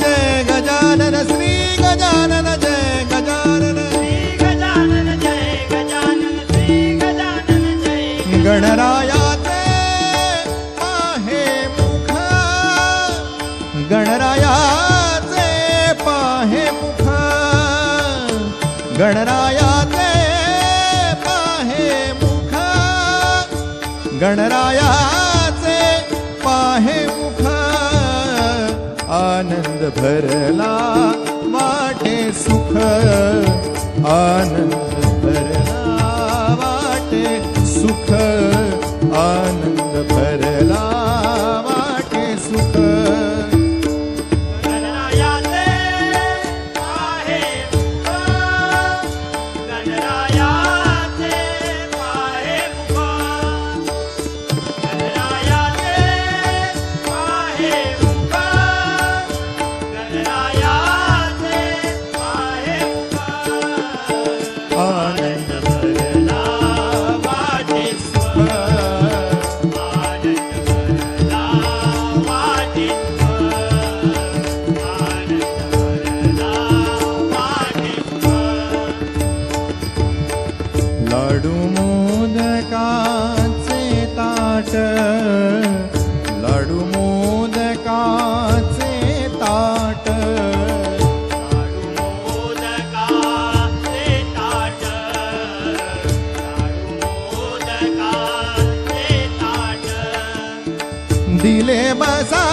जय गजानन श्री गजानन जय गजानन गजानन जय गजानन श्री गजानन जय गणरायाचे आहे मुख गणरायाचे पाहे मुख गणरायाचे पाहे मुख गणरायाचे धरला माटे सुख आनंद लाडू मोदकाचे ताट लाडू मोदकाचे ताट. लाडू मोदकाचे ताट दिले बसा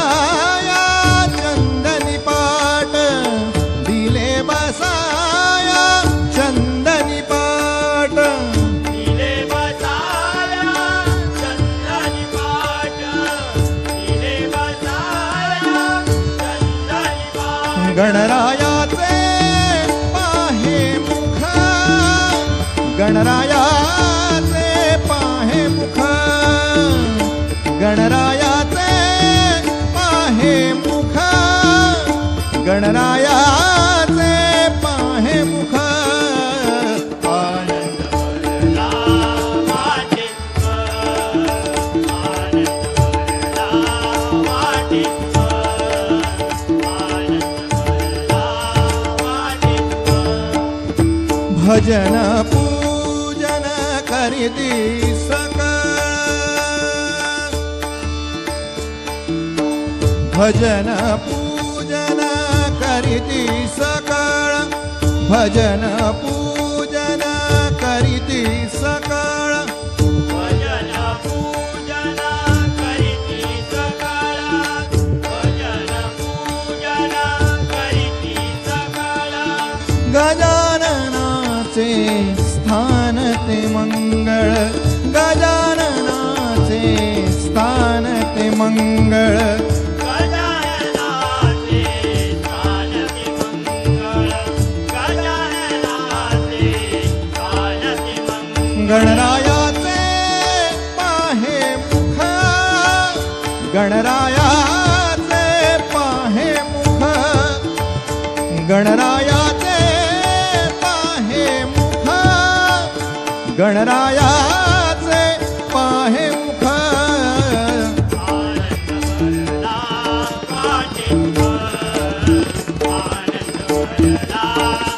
गणरायाचे पाहे मुख. गणरायाचे पाहे मुख. गणरायाचे पाहे मुख. गणराया भजन पूजन करीती सक। भजन पूजन करीती सकळ। भजन पूजन करीती सकळ। भजन पूजन करीती सकाळ। भजन पूजन करीती सकाळ। स्थान ते मंगळ गजाननाचे स्थान ते मंगळ गजाननाचे गणरायाचे पाहे मुख आनंद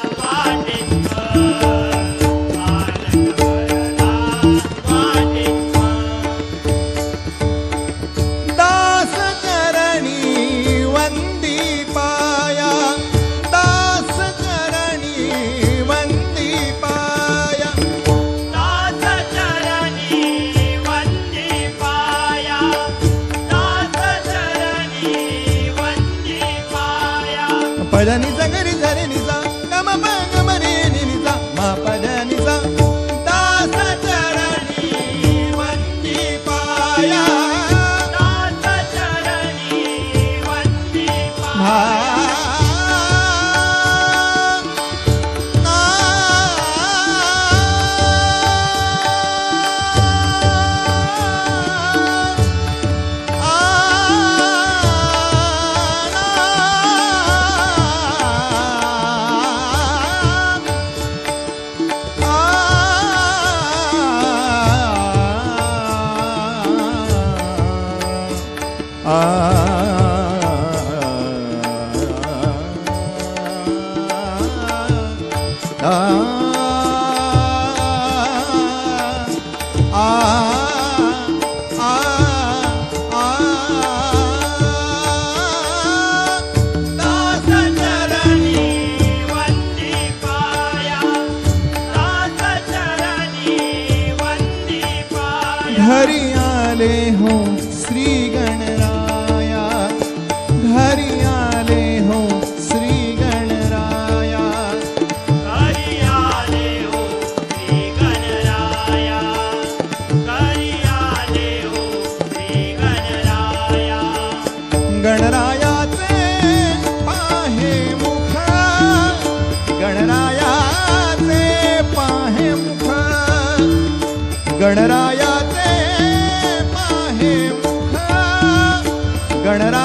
Ailenin घरी हो श्री गणराया घरी हो श्री गणराया घरी आले हो श्री गणराया घरी हो श्री गणराया गणरायाचे पाहे मुख। गणरायाचे पाहे मुख। गणराया गणराज्य